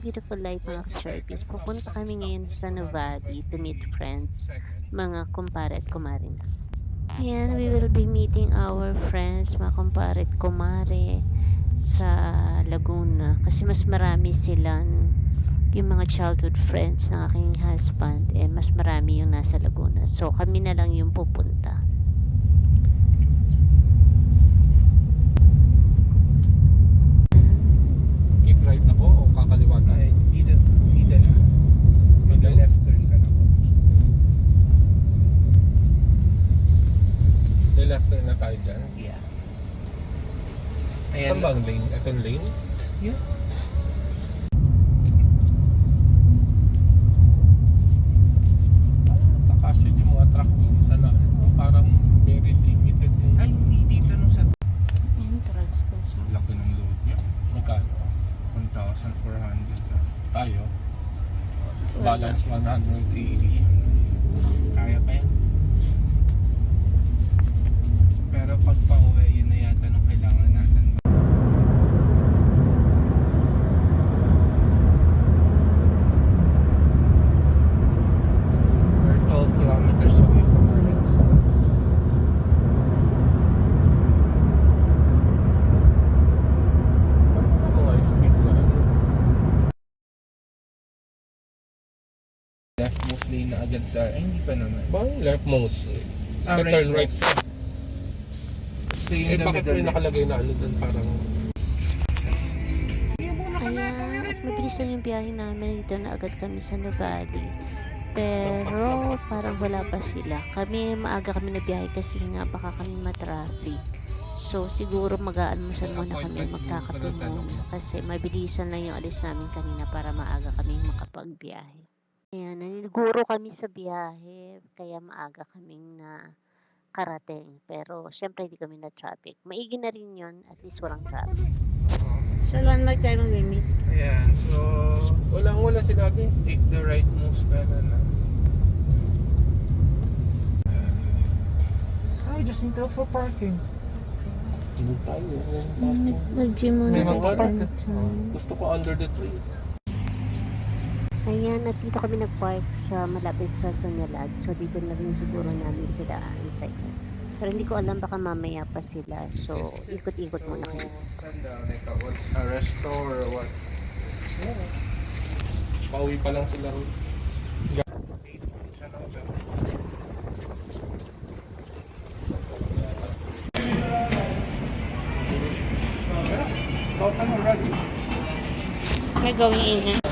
beautiful life mga ka-Sharpies. Pupunta kami ngayon sa Nuvali to meet friends, mga kumpare at kumare na. Ayan, we will be meeting our friends, mga kumpare at kumare sa Laguna. Kasi mas marami silang yung mga childhood friends ng aking husband, eh mas marami yung nasa Laguna. So kami na lang yung pupunta. Keep right ako o kakaliwa tayo? Ay, either, either na. Mag Middle? left turn ka na po. May left turn na tayo dyan. Yeah. Saan ba Itong lane? Yeah. Takasya yung mga truck minsan na ano, parang very limited yung Ay, hindi dito nung sa Entrance ko sa... laki ng load niya. magkano. 1,400 ka. Tayo. Wala. Balance 180. Kaya pa yan. Pero pag pauwi, yun na yata nung kailangan natin. We're 12 kilometers away from Arkansas. Mga speed na ano. Left most lane na agad tayo. Ay, hindi pa naman. Bang left most. Ah, Ah, right, turn right. right. Stay in Eh the bakit middle. may nakalagay na ano dun parang Ayan, at mabilis na yung biyahe namin. Dito na agad kami sa Nuvali. Pero parang wala pa sila. Kami maaga kami na biyahe kasi nga baka kami matraffic. So siguro mag-aalmusal muna kami, magkakape muna. Kasi mabilisan lang yung alis namin kanina para maaga kami makapagbiyahe. Ayan, naniguro kami sa biyahe. Kaya maaga kaming na karating. Pero syempre hindi kami na traffic. Maigi na rin yun. At least walang traffic. So, landmark tayo mag-meet. Ayan, so wala wala sinabi. take the right most na na. I just need to for parking. Hindi tayo. Mag-gym muna tayo sa. Gusto ko under the tree. Ayan, at dito kami nag-park sa malapit sa Sonyalad. So, dito na rin siguro namin sila aantayin. Pero hindi ko alam, baka mamaya pa sila. So, ikot-ikot muna kami. Saan daw? Like a, what, a resto or what? Pauwi pa lang sila already? We're going in, ha?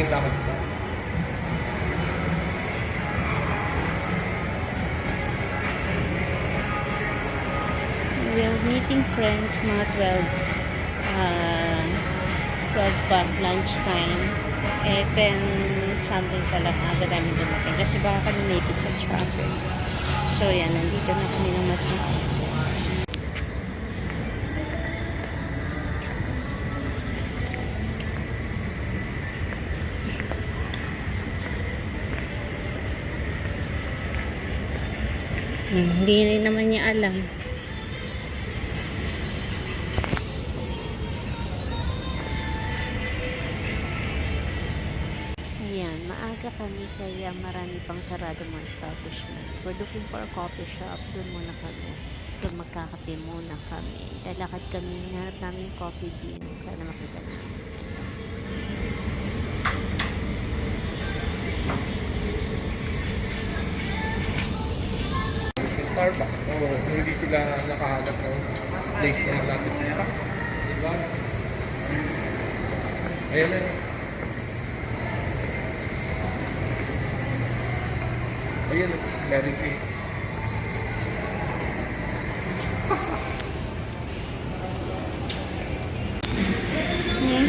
Tingin lang kita. We are meeting friends mga 12 uh, 12 pa lunchtime. Eh 10 something pa lang aga namin dumating. Kasi baka kami may sa traffic. So yan nandito na kami ng mas maaga Hmm, hindi naman niya alam Ayan, maaga kami kaya marami pang sarado mga establishment. We're looking for a coffee shop. Doon muna kami. Doon magkakape muna kami. Lalakad kami, hanap namin coffee bean. Sana makita namin. Si Starbucks. Oo, hindi sila nakahanap ng place na malapit sa Starbucks. Diba? Ayan na yun. Ayan, Merry Face. Hmm?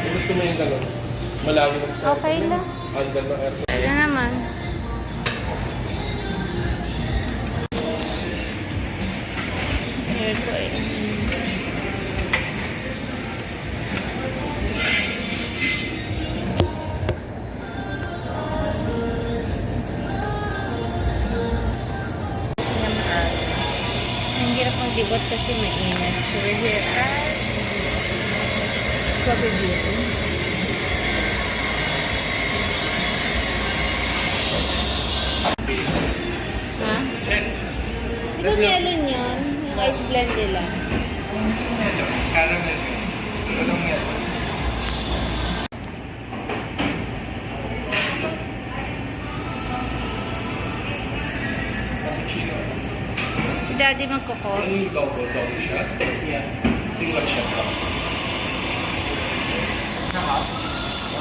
Kumusta Gusto mo yung gano'n? Malayo lang sa Okay lang. Andal ng aircon. Ano naman? Hair ko eh. Ang hirap mag-dibot kasi mainit. So we're here at Cover Beauty. Di ba melon Cappuccino. Si daddy magkoko. Ano yung double double shot? Yeah. Single shot hot?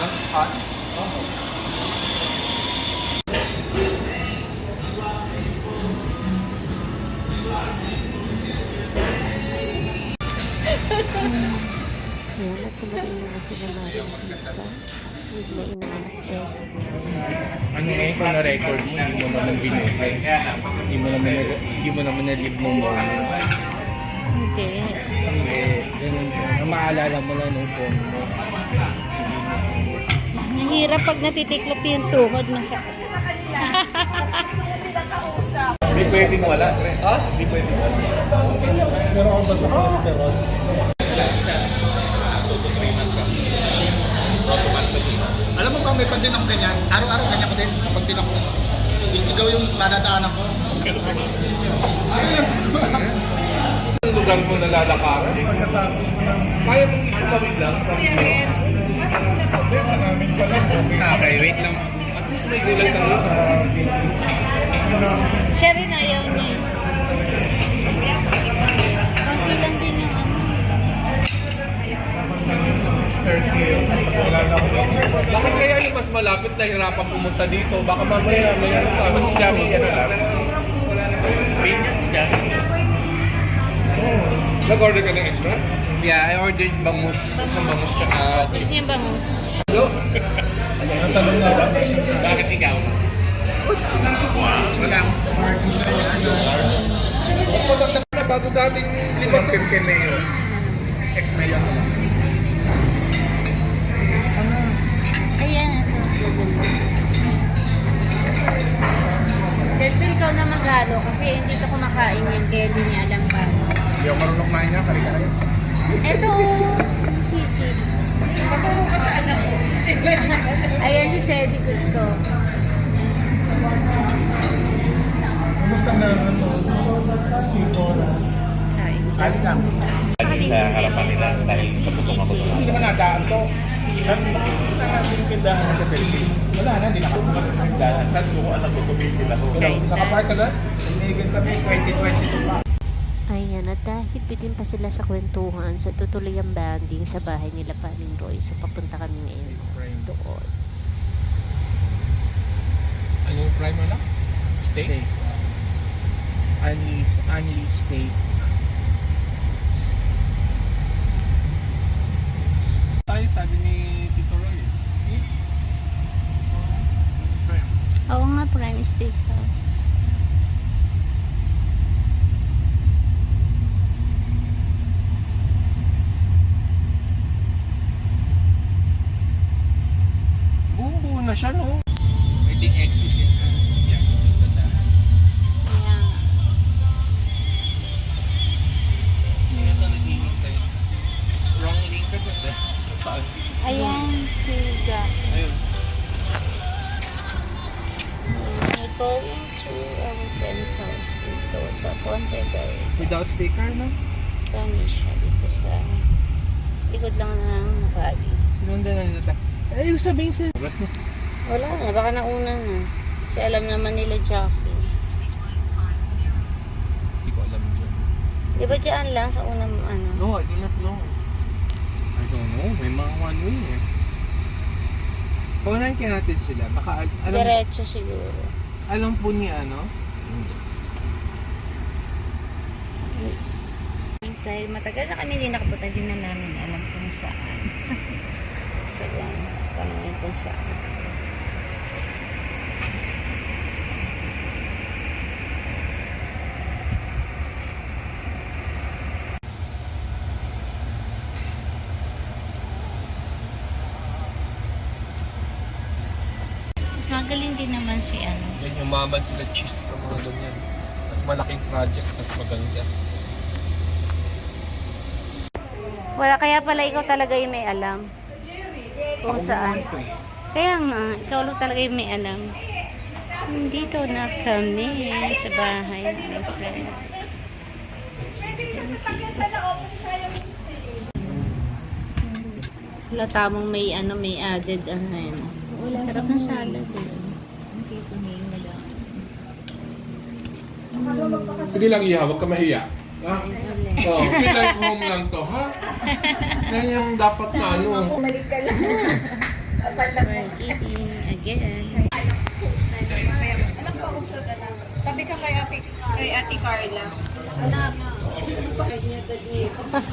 Hot? Hot? Oh. Na sila Marisa. Bigla inaanak siya. Ano ngayon kung na-record mo, hindi mo naman binukay. Hindi mo naman, na- hindi mo naman na-live ng moment. Hindi. Hindi, ganun. Ang maalala mo lang ng phone mo. Nahirap pag natitiklop yung tuhod, masakit. Hindi pwedeng wala, pre. Ha? Hindi pwedeng wala. Pero ako ba sa cholesterol? May pag din ako ganyan. Araw-araw ganyan ko din. Kapag din ako. Istigaw yung nadadaanan ko. Ang lugar mo nalalakaran? Kaya mong itutawid lang? Okay, wait lang. At least may gulat ka. Siya rin ayaw niya. Konti lang din yung ano. Bakit kaya yung mas malapit na hirapan pumunta dito? Baka mamaya may ano pa. Mas si Jackie, ano lang. Nag-order ka ng extra? Yeah, I ordered bangus. Isang bangus tsaka Gusto niya bangus. Hello? Ang tanong na ako. Bakit ikaw? Wala. Margin na yan. Magpagkakta na bago dating lipas. kay Mayor. Ex-Mayor. Ikaw na maghalo kasi hindi to kumakain yan kaya hindi niya alam paano. Hindi ako marunong kumain niya. Kari-kari. Ito, yung sisig. Paturo ka sa anak ko. Ayan si Sedi gusto. Kumusta na ano? Kain. Ayos lang. sa harapan nila dahil sa butong ako Hindi naman nadaan to. Saan natin yung tindahan sa Philippines? Wala na, hindi nakapukas sa tindahan. Saan ko kung alam ko tumigil ako? Nakapark ka na? Tinigil kami 2022 pa. Ayan, at dahil bitin pa sila sa kwentuhan, so tutuloy ang banding sa bahay nila Paning Roy. So papunta kami ngayon doon. Ano yung prime mo na? Steak. Unleashed, unleashed steak. Tayo sabi ni Tito Roy. eh. Oo nga, prime steak house. Buong buo na siya no? House dito sa Ponte Bay. Without sticker, no? Kami siya dito sa likod lang ng Nakali. Sinundan na nila. Eh, ibig sabihin sila. Wala na, baka nauna na. Kasi alam naman nila Jackie. Hindi ko alam dyan. Di ba dyan lang sa unang ano? No, I do not know. I don't know. May mga one way eh. Paunahin natin sila. Baka al- alam, Diretso siguro. alam po niya ano? Dahil matagal na kami hindi nakapunta, hindi na namin alam kung saan. So, yan. Tanongin kung saan. Magaling din naman si ano. Yan yung maman sila cheese sa mga ganyan. Mas malaking project, mas maganda. Wala, kaya pala ikaw talaga yung may alam. Kung saan. Kaya nga, ikaw lang talaga yung may alam. Dito na kami sa bahay ng friends. Wala tamang may ano, may added ano yun. Sarap ng salad eh. Sige lang iya, huwag ka mahiya. Ha? Okay like home lang to, ha? Yan yung dapat na ano. We're eating again. Tabi ka kay ate, kay ate Carla. Anak,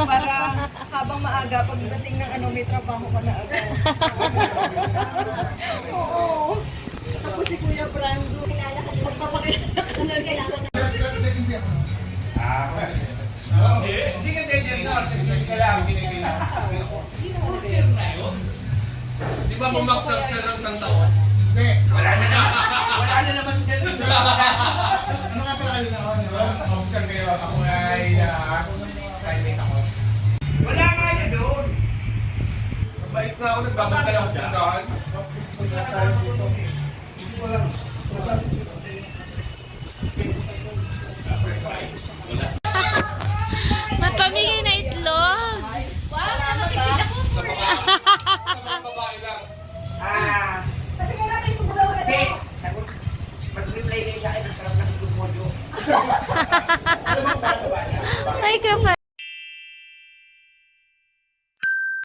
para habang maaga, pagdating ng ano, may trabaho ka na agad. Oo. Tapos si Kuya Brando, magpapakilala ka na rin sa Di ba bumaksak siya ng isang taon? Ano nga pala kayo na ako? Officer kayo, ako ay ah, private ako. Mabait na ako, nagbabantay ako ng tindahan. Mapamigay